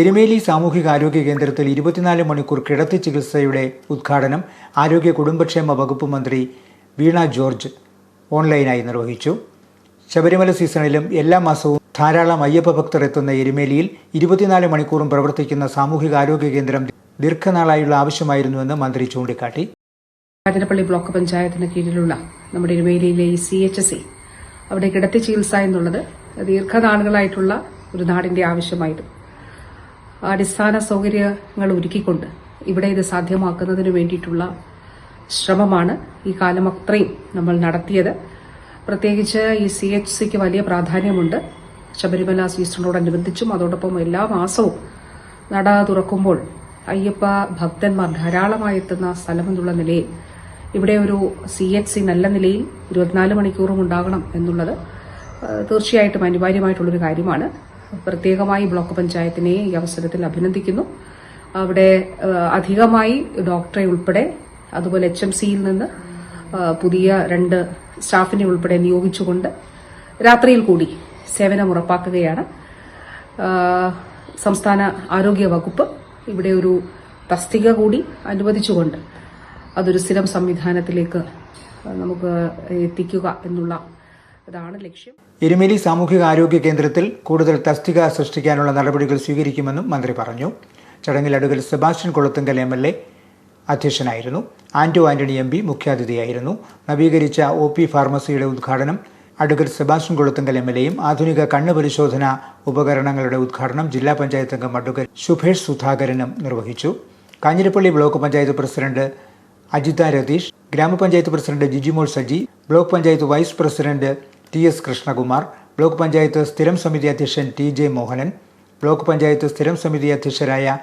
എരുമേലി സാമൂഹികാരോഗ്യ കേന്ദ്രത്തിൽ ഇരുപത്തിനാല് മണിക്കൂർ കിടത്തി ചികിത്സയുടെ ഉദ്ഘാടനം ആരോഗ്യ കുടുംബക്ഷേമ വകുപ്പ് മന്ത്രി വീണ ജോർജ് ഓൺലൈനായി നിർവഹിച്ചു. ശബരിമല സീസണിലും എല്ലാ മാസവും ധാരാളം അയ്യപ്പ ഭക്തർ എത്തുന്ന എരുമേലിയിൽ ഇരുപത്തിനാല് മണിക്കൂറും പ്രവർത്തിക്കുന്ന സാമൂഹികാരോഗ്യ കേന്ദ്രം ദീർഘനാളായുള്ള ആവശ്യമായിരുന്നുവെന്ന് മന്ത്രി ചൂണ്ടിക്കാട്ടി. കാഞ്ഞിരപ്പള്ളി ബ്ലോക്ക് പഞ്ചായത്തിന് കീഴിലുള്ള നമ്മുടെ എരുമേലിയിലെ ഈ സി എച്ച് സി അവിടെ കിടത്തി ചികിത്സ എന്നുള്ളത് ദീർഘനാളുകളായിട്ടുള്ള ഒരു നാടിന്റെ ആവശ്യമായിരുന്നു. അടിസ്ഥാന സൗകര്യങ്ങൾ ഒരുക്കിക്കൊണ്ട് ഇവിടെ ഇത് സാധ്യമാക്കുന്നതിന് വേണ്ടിയിട്ടുള്ള ശ്രമമാണ് ഈ കാലം അത്രയും നമ്മൾ നടത്തിയത്. പ്രത്യേകിച്ച് ഈ സി എച്ച് സിക്ക് വലിയ പ്രാധാന്യമുണ്ട്. ശബരിമല സീസണോടനുബന്ധിച്ചും അതോടൊപ്പം എല്ലാ മാസവും നട തുറക്കുമ്പോൾ അയ്യപ്പ ഭക്തന്മാർ ധാരാളമായി എത്തുന്ന സ്ഥലമെന്നുള്ള നിലയിൽ ഇവിടെ ഒരു സി എച്ച് സി നല്ല നിലയിൽ ഇരുപത്തിനാല് മണിക്കൂറും ഉണ്ടാകണം എന്നുള്ളത് തീർച്ചയായിട്ടും അനിവാര്യമായിട്ടുള്ളൊരു കാര്യമാണ്. പ്രത്യേകമായി ബ്ലോക്ക് പഞ്ചായത്തിനെ ഈ അവസരത്തിൽ അഭിനന്ദിക്കുന്നു. അവിടെ അധികമായി ഡോക്ടറെ ഉൾപ്പെടെ അതുപോലെ എച്ച് എം സിയിൽ നിന്ന് പുതിയ രണ്ട് സ്റ്റാഫിനെ ഉൾപ്പെടെ നിയോഗിച്ചുകൊണ്ട് രാത്രിയിൽ കൂടി സേവനം ഉറപ്പാക്കുകയാണ്. സംസ്ഥാന ആരോഗ്യ വകുപ്പ് ഇവിടെ ഒരു തസ്തിക കൂടി അനുവദിച്ചുകൊണ്ട് അതൊരു സ്ഥിരം സംവിധാനത്തിലേക്ക് നമുക്ക് എത്തിക്കുക എന്നുള്ള ഇതാണ് ലക്ഷ്യം. എരുമേലി സാമൂഹികാരോഗ്യ കേന്ദ്രത്തിൽ കൂടുതൽ തസ്തിക സൃഷ്ടിക്കാനുള്ള നടപടികൾ സ്വീകരിക്കുമെന്നും മന്ത്രി പറഞ്ഞു. ചടങ്ങിൽ അടുക്കൽ Sebastian Kulathungal M L A അധ്യക്ഷനായിരുന്നു. ആന്റോ ആന്റണി എം പി മുഖ്യാതിഥിയായിരുന്നു. നവീകരിച്ച ഒ പി ഫാർമസിയുടെ ഉദ്ഘാടനം അടുക്കൽ സെബാസ്റ്റ്യൻ കൊളുത്തുങ്കൽ എം എൽ എയും ആധുനിക കണ്ണ് പരിശോധന ഉപകരണങ്ങളുടെ ഉദ്ഘാടനം ജില്ലാ പഞ്ചായത്ത് അംഗം അഡ്വക്കേറ്റ് ശുഭേഷ് സുധാകരനും നിർവഹിച്ചു. കാഞ്ഞിരപ്പള്ളി ബ്ലോക്ക് പഞ്ചായത്ത് പ്രസിഡന്റ് അജിത രതീഷ് ഗ്രാമപഞ്ചായത്ത് president Jijimol Saji block panchayat vice president T S Krishnakumar block panchayat സ്ഥിരം സമിതി അധ്യക്ഷൻ T J Mohanan block panchayat സ്ഥിരം സമിതി അധ്യക്ഷരായ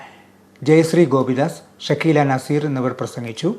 ജയശ്രീ ഗോപിദാസ് ഷക്കീല നസീർ എന്നിവർ പ്രസംഗിച്ചു.